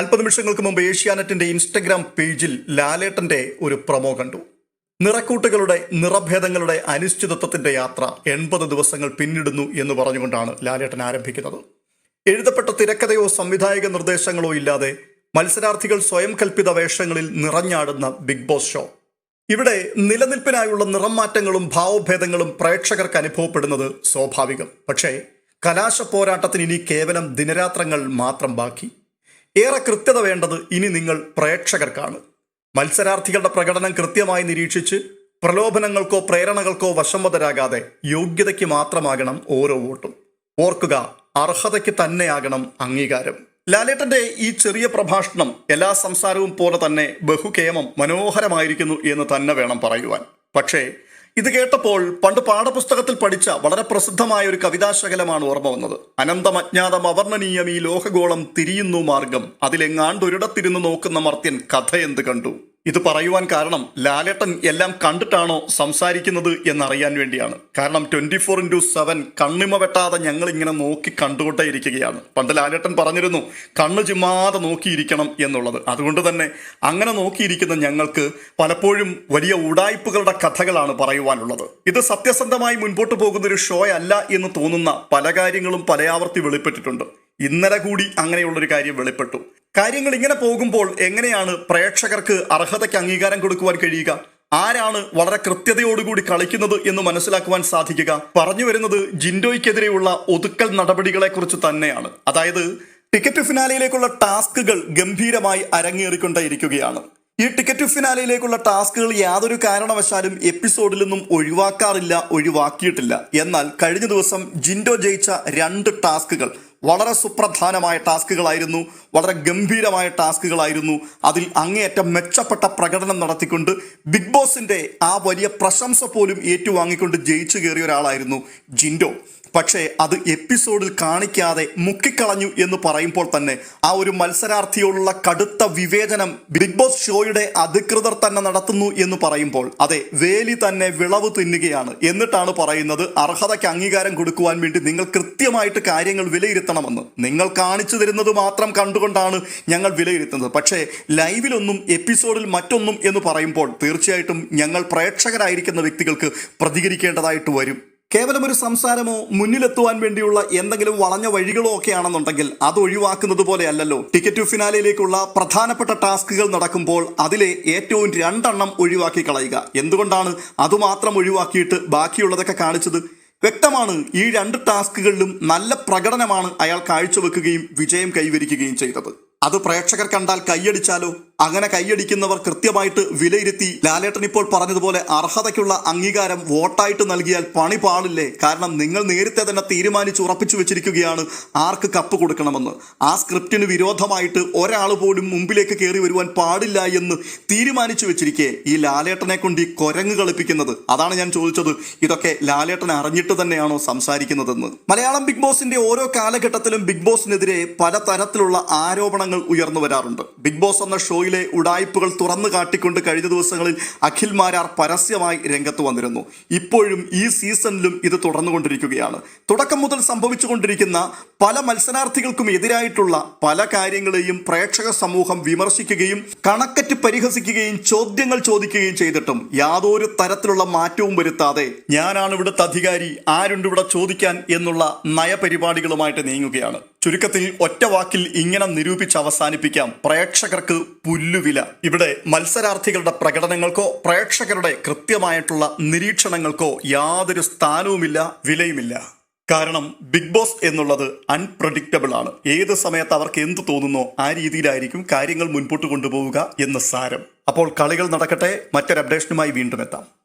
അല്പനിമിഷങ്ങൾക്ക് മുമ്പ് ഏഷ്യാനെറ്റിന്റെ ഇൻസ്റ്റഗ്രാം പേജിൽ ലാലേട്ടന്റെ ഒരു പ്രൊമോ കണ്ടു. നിറക്കൂട്ടുകളുടെ നിറഭേദങ്ങളുടെ അനിശ്ചിതത്വത്തിന്റെ യാത്ര എൺപത് ദിവസങ്ങൾ പിന്നിടുന്നു എന്ന് പറഞ്ഞുകൊണ്ടാണ് ലാലേട്ടൻ ആരംഭിക്കുന്നത്. എഴുതപ്പെട്ട തിരക്കഥയോ സംവിധായക നിർദ്ദേശങ്ങളോ ഇല്ലാതെ മത്സരാർത്ഥികൾ സ്വയം കൽപ്പിത വേഷങ്ങളിൽ നിറഞ്ഞാടുന്ന ബിഗ് ബോസ് ഷോ. ഇവിടെ നിലനിൽപ്പിനായുള്ള നിറം മാറ്റങ്ങളും ഭാവഭേദങ്ങളും പ്രേക്ഷകർക്ക് അനുഭവപ്പെടുന്നത് സ്വാഭാവികം. പക്ഷേ കലാശ പോരാട്ടത്തിന് ഇനി കേവലം ദിനരാത്രങ്ങൾ മാത്രം ബാക്കി. ഏറെ കൃത്യത വേണ്ടത് ഇനി നിങ്ങൾ പ്രേക്ഷകർക്കാണ്. മത്സരാർത്ഥികളുടെ പ്രകടനം കൃത്യമായി നിരീക്ഷിച്ച് പ്രലോഭനങ്ങൾക്കോ പ്രേരണകൾക്കോ വശംവതരാകാതെ യോഗ്യതയ്ക്ക് മാത്രമാകണം ഓരോ വോട്ടും. ഓർക്കുക അർഹതയ്ക്ക് തന്നെയാകണം അംഗീകാരം. ലാലേട്ടന്റെ ഈ ചെറിയ പ്രഭാഷണം എല്ലാ സംസാരവും പോലെ തന്നെ ബഹുകേമം മനോഹരമായിരിക്കുന്നു എന്ന് തന്നെ വേണം പറയുവാൻ. പക്ഷേ ഇത് കേട്ടപ്പോൾ പണ്ട് പാഠപുസ്തകത്തിൽ പഠിച്ച വളരെ പ്രസിദ്ധമായ ഒരു കവിതാശകലമാണ് ഓർമ്മ വന്നത്. അനന്തം അജ്ഞാതം അവർണനീയം ഈ ലോഹഗോളം തിരിയുന്നു മാർഗം. അതിലെങ്ങാണ്ടൊരിടത്തിരുന്ന് നോക്കുന്ന മർത്യൻ കഥ എന്ത് കണ്ടു? ഇത് പറയുവാൻ കാരണം ലാലേട്ടൻ എല്ലാം കണ്ടിട്ടാണോ സംസാരിക്കുന്നത് എന്നറിയാൻ വേണ്ടിയാണ്. കാരണം ട്വന്റി ഫോർ ഇന്റു സെവൻ കണ്ണിമ വെട്ടാതെ ഞങ്ങൾ ഇങ്ങനെ നോക്കി കണ്ടുകൊണ്ടേ ഇരിക്കുകയാണ്. പണ്ട് ലാലേട്ടൻ പറഞ്ഞിരുന്നു കണ്ണ് ചിമ്മാതെ നോക്കിയിരിക്കണം എന്നുള്ളത്. അതുകൊണ്ട് തന്നെ അങ്ങനെ നോക്കിയിരിക്കുന്ന ഞങ്ങൾക്ക് പലപ്പോഴും വലിയ ഉടായ്പകളുടെ കഥകളാണ് പറയുവാനുള്ളത്. ഇത് സത്യസന്ധമായി മുൻപോട്ട് പോകുന്ന ഒരു ഷോ അല്ല എന്ന് തോന്നുന്ന പല കാര്യങ്ങളും പലയാവർത്തി വെളിപ്പെട്ടിട്ടുണ്ട്. ഇന്നലെ കൂടി അങ്ങനെയുള്ളൊരു കാര്യം വെളിപ്പെട്ടു. കാര്യങ്ങൾ ഇങ്ങനെ പോകുമ്പോൾ എങ്ങനെയാണ് പ്രേക്ഷകർക്ക് അർഹതയ്ക്ക് അംഗീകാരം കൊടുക്കുവാൻ കഴിയുക? ആരാണ് വളരെ കൃത്യതയോടുകൂടി കളിക്കുന്നത് എന്ന് മനസ്സിലാക്കുവാൻ സാധിക്കുക? പറഞ്ഞു വരുന്നത് ജിൻഡോയ്ക്കെതിരെയുള്ള ഒതുക്കൽ നടപടികളെ കുറിച്ച് തന്നെയാണ്. അതായത് ടിക്കറ്റ് ഫിനാലയിലേക്കുള്ള ടാസ്കുകൾ ഗംഭീരമായി അരങ്ങേറിക്കൊണ്ടേയിരിക്കുകയാണ്. ഈ ടിക്കറ്റ് ഫിനാലയിലേക്കുള്ള ടാസ്കുകൾ യാതൊരു കാരണവശാലും എപ്പിസോഡിൽ നിന്നും ഒഴിവാക്കാറില്ല ഒഴിവാക്കിയിട്ടില്ല. എന്നാൽ കഴിഞ്ഞ ദിവസം ജിൻഡോ ജയിച്ച രണ്ട് ടാസ്കുകൾ വളരെ സുപ്രധാനമായ ടാസ്കുകളായിരുന്നു വളരെ ഗംഭീരമായ ടാസ്കുകളായിരുന്നു. അതിൽ അങ്ങേയറ്റം മെച്ചപ്പെട്ട പ്രകടനം നടത്തിക്കൊണ്ട് ബിഗ് ബോസിന്റെ ആ വലിയ പ്രശംസ പോലും ഏറ്റുവാങ്ങിക്കൊണ്ട് ജയിച്ചു കയറിയ ഒരാളായിരുന്നു ജിൻഡോ. പക്ഷേ അത് എപ്പിസോഡിൽ കാണിക്കാതെ മുക്കിക്കളഞ്ഞു എന്ന് പറയുമ്പോൾ തന്നെ ആ ഒരു മത്സരാർത്ഥിയോടുള്ള കടുത്ത വിവേചനം ബിഗ് ബോസ് ഷോയുടെ അധികൃതർ തന്നെ നടത്തുന്നു എന്ന് പറയുമ്പോൾ അതെ വേലി തന്നെ വിളവ് തിന്നുകയാണ്. എന്നിട്ടാണ് പറയുന്നത് അർഹതയ്ക്ക് അംഗീകാരം കൊടുക്കുവാൻ വേണ്ടി നിങ്ങൾ കൃത്യമായിട്ട് കാര്യങ്ങൾ വിലയിരുത്തണമെന്ന്. നിങ്ങൾ കാണിച്ചു തരുന്നത് മാത്രം കണ്ടുകൊണ്ടാണ് ഞങ്ങൾ വിലയിരുത്തുന്നത്. പക്ഷേ ലൈവിലൊന്നും എപ്പിസോഡിൽ മറ്റൊന്നും എന്ന് പറയുമ്പോൾ തീർച്ചയായിട്ടും ഞങ്ങൾ പ്രേക്ഷകരായിരിക്കുന്ന വ്യക്തികൾക്ക് പ്രതികരിക്കേണ്ടതായിട്ട് വരും. കേവലം ഒരു സംസാരമോ മുന്നിലെത്തുവാൻ വേണ്ടിയുള്ള എന്തെങ്കിലും വളഞ്ഞ വഴികളോ ഒക്കെ ആണെന്നുണ്ടെങ്കിൽ അത് ഒഴിവാക്കുന്നത് പോലെ അല്ലല്ലോ ടിക്കറ്റ് ഫിനാലയിലേക്കുള്ള പ്രധാനപ്പെട്ട ടാസ്കുകൾ നടക്കുമ്പോൾ അതിലെ ഏറ്റവും രണ്ടെണ്ണം ഒഴിവാക്കി കളയുക. എന്തുകൊണ്ടാണ് അതുമാത്രം ഒഴിവാക്കിയിട്ട് ബാക്കിയുള്ളതൊക്കെ കാണിച്ചത്? വ്യക്തമാണ് ഈ രണ്ട് ടാസ്കുകളിലും നല്ല പ്രകടനമാണ് അയാൾ കാഴ്ചവെക്കുകയും വിജയം കൈവരിക്കുകയും ചെയ്തത്. അത് പ്രേക്ഷകർ കണ്ടാൽ കൈയടിച്ചാലോ? അങ്ങനെ കൈയടിക്കുന്നവർ കൃത്യമായിട്ട് വിലയിരുത്തി. ലാലേട്ടൻ ഇപ്പോൾ പറഞ്ഞതുപോലെ അർഹതയ്ക്കുള്ള അംഗീകാരം വോട്ടായിട്ട് നൽകിയാൽ പണി പാടില്ലേ കാരണം നിങ്ങൾ നേരത്തെ തന്നെ തീരുമാനിച്ച് ഉറപ്പിച്ചു വെച്ചിരിക്കുകയാണ് ആർക്ക് കപ്പ് കൊടുക്കണമെന്ന്. ആ സ്ക്രിപ്റ്റിന് വിരോധമായിട്ട് ഒരാൾ പോലും മുമ്പിലേക്ക് കയറി വരുവാൻ പാടില്ല എന്ന് തീരുമാനിച്ചു വെച്ചിരിക്കെ. ഈ ലാലേട്ടനെ കൊണ്ട് ഈ കൊരങ്ങ് കളിപ്പിക്കുന്നത്. അതാണ് ഞാൻ ചോദിച്ചത്. ഇതൊക്കെ ലാലേട്ടൻ അറിഞ്ഞിട്ട് തന്നെയാണോ സംസാരിക്കുന്നതെന്ന്. മലയാളം ബിഗ് ബോസിന്റെ ഓരോ കാലഘട്ടത്തിലും ബിഗ് ബോസിനെതിരെ പലതരത്തിലുള്ള ആരോപണങ്ങൾ ഉയർന്നു വരാറുണ്ട്. ബിഗ് ബോസ് എന്ന ഷോയിലെ ഉടായ്പകൾ തുറന്നു കാട്ടിക്കൊണ്ട് കഴിഞ്ഞ ദിവസങ്ങളിൽ അഖിൽ മാരാർ പരസ്യമായി രംഗത്ത് വന്നിരുന്നു. ഇപ്പോഴും ഈ സീസണിലും ഇത് തുടർന്നുകൊണ്ടിരിക്കുകയാണ്. തുടക്കം മുതൽ സംഭവിച്ചുകൊണ്ടിരിക്കുന്ന പല മത്സരാർത്ഥികൾക്കും എതിരായിട്ടുള്ള പല കാര്യങ്ങളെയും പ്രേക്ഷക സമൂഹം വിമർശിക്കുകയും കണക്കറ്റ് പരിഹസിക്കുകയും ചോദ്യങ്ങൾ ചോദിക്കുകയും ചെയ്തിട്ടും യാതൊരു തരത്തിലുള്ള മാറ്റവും വരുത്താതെ ഞാനാണ് ഇവിടുത്തെ അധികാരി ആരുണ്ട് ഇവിടെ ചോദിക്കാൻ എന്നുള്ള നയപരിപാടികളുമായിട്ട് നീങ്ങുകയാണ്. ചുരുക്കത്തിൽ ഒറ്റ വാക്കിൽ ഇങ്ങനെ നിരൂപിച്ച് അവസാനിപ്പിക്കാം. പ്രേക്ഷകർക്ക് പുല്ലുവില. ഇവിടെ മത്സരാർത്ഥികളുടെ പ്രകടനങ്ങൾക്കോ പ്രേക്ഷകരുടെ കൃത്യമായിട്ടുള്ള നിരീക്ഷണങ്ങൾക്കോ യാതൊരു സ്ഥാനവുമില്ല വിലയുമില്ല. കാരണം ബിഗ് ബോസ് എന്നുള്ളത് അൺപ്രഡിക്റ്റബിൾ ആണ്. ഏത് സമയത്ത് അവർക്ക് എന്ത് തോന്നുന്നോ ആ രീതിയിലായിരിക്കും കാര്യങ്ങൾ മുൻപോട്ട് കൊണ്ടുപോവുക എന്ന് സാരം. അപ്പോൾ കളികൾ നടക്കട്ടെ മറ്റൊരു അപ്ഡേഷനുമായി വീണ്ടും എത്താം.